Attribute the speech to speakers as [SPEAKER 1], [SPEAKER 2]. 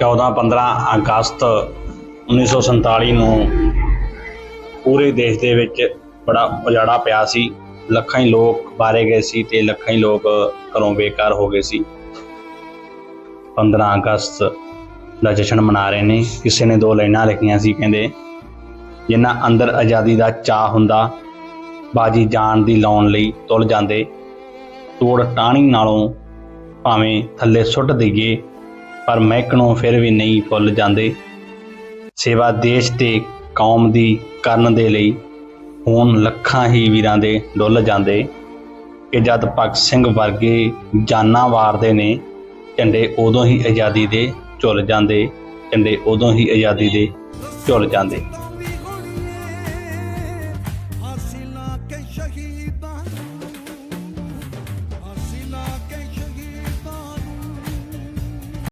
[SPEAKER 1] 14-15 ਅਗਸਤ 1947 ਨੂੰ ਪੂਰੇ ਦੇਸ਼ ਦੇ ਵਿੱਚ ਬੜਾ ਉਜਾੜਾ ਪਿਆ ਸੀ। ਲੱਖਾਂ ਹੀ ਲੋਕ ਮਾਰੇ ਗਏ ਸੀ ਤੇ ਲੱਖਾਂ ਹੀ ਲੋਕ ਘਰੋਂ ਬੇਕਾਰ ਹੋ ਗਏ ਸੀ। 15 ਅਗਸਤ ਦਾ ਜਸ਼ਨ ਮਨਾ ਰਹੇ ਨੇ। ਕਿਸੇ ਨੇ ਦੋ ਲਾਈਨਾਂ ਲਿਖੀਆਂ ਸੀ, ਕਹਿੰਦੇ ਜਿਨ੍ਹਾਂ ਅੰਦਰ ਆਜ਼ਾਦੀ ਦਾ ਚਾਹ ਹੁੰਦਾ, ਬਾਜੀ ਜਾਨ ਦੀ ਲਾਉਣ ਲਈ ਤੁਲ ਜਾਂਦੇ। ਤੋੜ ਟਾਣੀ ਨਾਲੋਂ ਭਾਵੇਂ ਥੱਲੇ ਸੁੱਟ ਦਈਏ ਪਰ ਮਹਿਕਣੋਂ ਫਿਰ ਵੀ ਨਹੀਂ ਭੁੱਲ ਜਾਂਦੇ। ਸੇਵਾ ਦੇਸ਼ ਤੇ ਕੌਮ ਦੀ ਕਰਨ ਦੇ ਲਈ ਹੁਣ ਲੱਖਾਂ ਹੀ ਵੀਰਾਂ ਦੇ ਡੁੱਲ ਜਾਂਦੇ। ਕਿ ਜਦ ਭਗਤ ਸਿੰਘ ਵਰਗੇ ਜਾਨਾਂ ਵਾਰਦੇ ਨੇ, ਝੰਡੇ ਉਦੋਂ ਹੀ ਆਜ਼ਾਦੀ ਦੇ ਝੁੱਲ ਜਾਂਦੇ, ਝੰਡੇ ਉਦੋਂ ਹੀ ਆਜ਼ਾਦੀ ਦੇ ਝੁੱਲ ਜਾਂਦੇ।